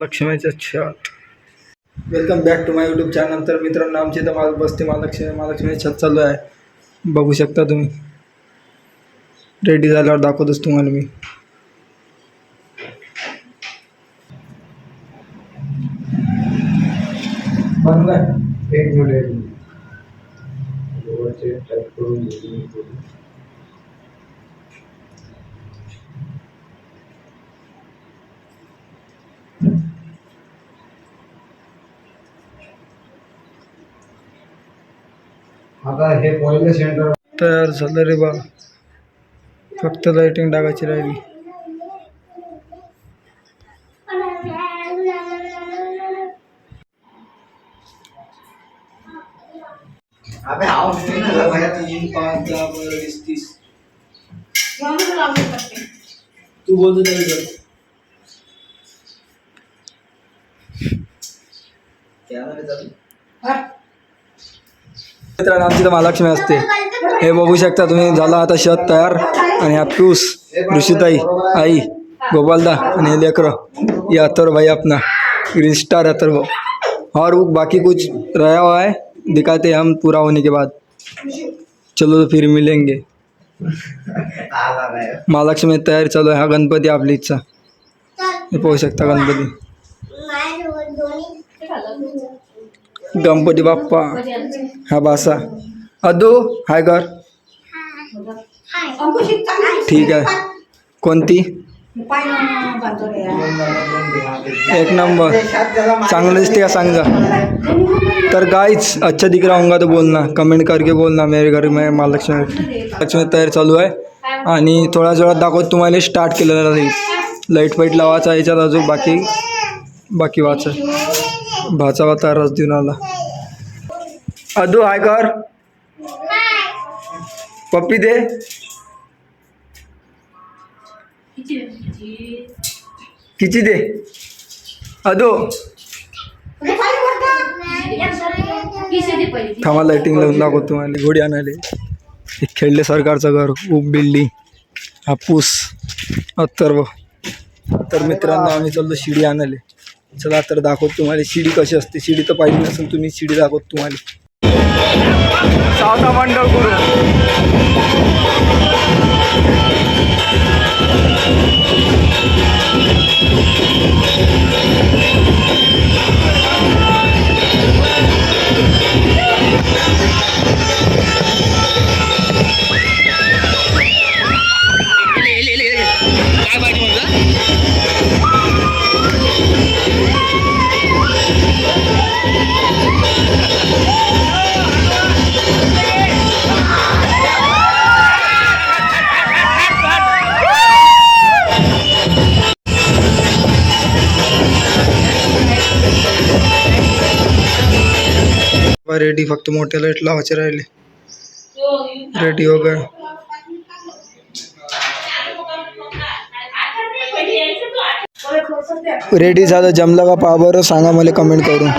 लक्ष्मीच्या छत welcome back to my YouTube channel तर मित्रांनो आमची इथं माल बसते महालक्ष्मी महालक्ष्मी छत चालू आहे. बघू शकता तुम्ही. रेडी झाल्यावर दाखवतोच तुम्हाला मी. एक मिनिट आता हे पहिले सेंटर तयार झालं रे बा फक्त लाइटिंग टाकायची राहिली. तू बोलतो कर मित्रांनो आमची तर महालक्ष्मी असते. हे बघू शकता तुम्ही झाला आता शत तयार. आणि हा पिऊस ऋषिताई आई गोपालदा आणि लेकर. या ये भाई अपना ग्रीन स्टार अथर्व और वो बाकी कुछ रहा हुआ है? दिखाते हम पूरा होने के बाद. चलो तो फिर मिलेंगे. महालक्ष्मी तयार चालू आहे. हा गणपती आपली इच्छा हे पाहू शकता गणपती. गणपती बाप्पा. हा बासा. अदू हाय कर. ठीक आहे. कोणती? एक नंबर. चांगलं दिसते का सांग जा. तर गाईच अच्छा दिख रहा होगा तो बोलना कमेंट करके बोलना मेरे घर में महालक्ष्मी लक्ष्मी तयारी चालू आहे. आणि थोड्या वेळात दाखवत तुम्हाला स्टार्ट केलेलं जाईल लाइट फाईट लावायचा याच्यात अजून बाकी. बाकी वाचा. भाचा वाचा रस देऊन आला. अदू हाय कर. पप्पी दे. किती दे. अदू. थांबा लाईटिंग लावून दाखवतो तुम्हाला. घोडी आणाले खेळले सरकारचं घर उप बिल्डिंग हापूस अथर्व. तर मित्रांनो आम्ही चाललो शिडी आणाले चला तर दाखवतो तुम्हाला शिडी कशी असते. शिडी तर पाहिजे नसेल तुम्ही शिडी दाखवतो तुम्हाला. सावता मंडळ गुरु. रेडी फक्त मोठे लाइट लावायचे राहिले. रेडी हो वगैरे रेडी झालं. जमलं का पहा बरं? सांगा मला कमेंट करून.